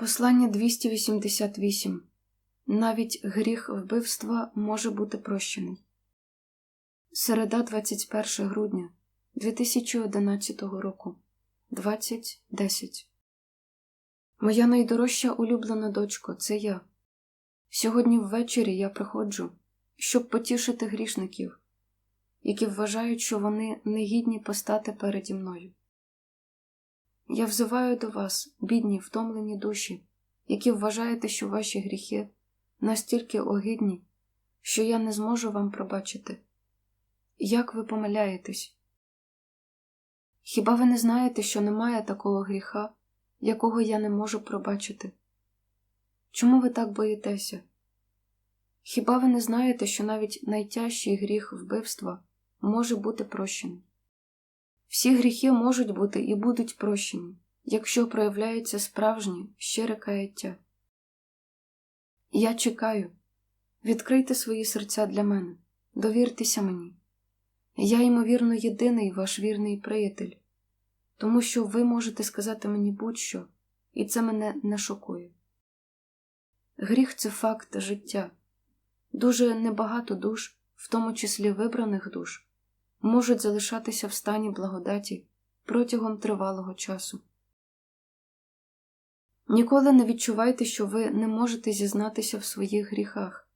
Послання 288. Навіть гріх вбивства може бути прощений. Середа 21 грудня 2011 року 20.10 Моя найдорожча улюблена дочко це я. Сьогодні ввечері я приходжу, щоб потішити грішників, які вважають, що вони негідні постати переді мною. Я взиваю до вас, бідні, втомлені душі, які вважаєте, що ваші гріхи настільки огидні, що я не зможу вам пробачити. Як ви помиляєтесь? Хіба ви не знаєте, що немає такого гріха, якого я не можу пробачити? Чому ви так боїтеся? Хіба ви не знаєте, що навіть найтяжчий гріх вбивства може бути прощений? Всі гріхи можуть бути і будуть прощені, якщо проявляється справжнє щире каяття. Я чекаю, відкрийте свої серця для мене, довіртеся мені. Я, ймовірно, єдиний ваш вірний приятель, тому що ви можете сказати мені будь-що, і це мене не шокує. Гріх це факт життя. Дуже небагато душ, в тому числі вибраних душ, можуть залишатися в стані благодаті протягом тривалого часу. Ніколи не відчувайте, що ви не можете зізнатися в своїх гріхах,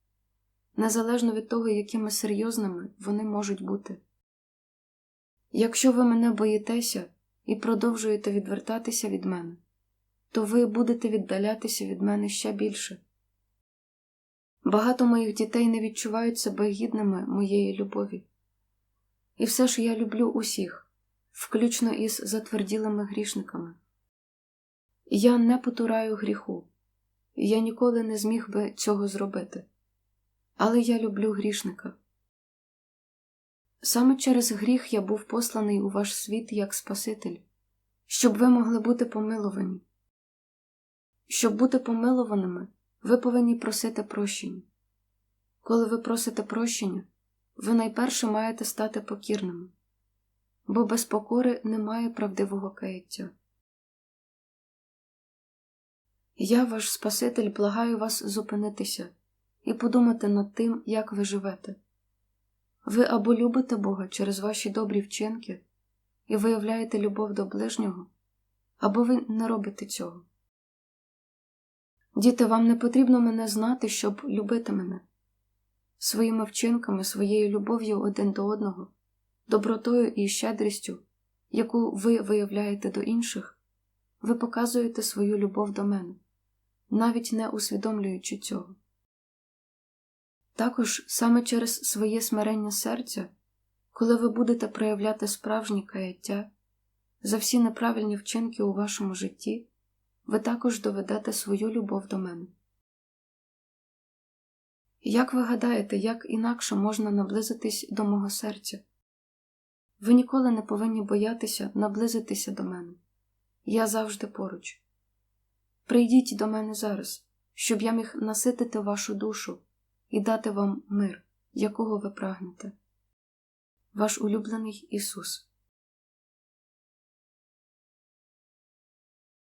незалежно від того, якими серйозними вони можуть бути. Якщо ви мене боїтеся і продовжуєте відвертатися від мене, то ви будете віддалятися від мене ще більше. Багато моїх дітей не відчувають себе гідними моєї любові. І все ж я люблю усіх, включно із затверділими грішниками. Я не потураю гріху, я ніколи не зміг би цього зробити, але я люблю грішника. Саме через гріх я був посланий у ваш світ як Спаситель, щоб ви могли бути помилувані. Щоб бути помилуваними, ви повинні просити прощення. Коли ви просите прощення, ви найперше маєте стати покірними, бо без покори немає правдивого каяття. Я, ваш Спаситель, благаю вас зупинитися і подумати над тим, як ви живете. Ви або любите Бога через ваші добрі вчинки і виявляєте любов до ближнього, або ви не робите цього. Діти, вам не потрібно мене знати, щоб любити мене своїми вчинками, своєю любов'ю один до одного, добротою і щедрістю, яку ви виявляєте до інших, ви показуєте свою любов до мене, навіть не усвідомлюючи цього. Також саме через своє смирення серця, коли ви будете проявляти справжнє каяття за всі неправильні вчинки у вашому житті, ви також доведете свою любов до мене. Як ви гадаєте, як інакше можна наблизитись до мого серця? Ви ніколи не повинні боятися наблизитися до мене. Я завжди поруч. Прийдіть до мене зараз, щоб я міг наситити вашу душу і дати вам мир, якого ви прагнете. Ваш улюблений Ісус.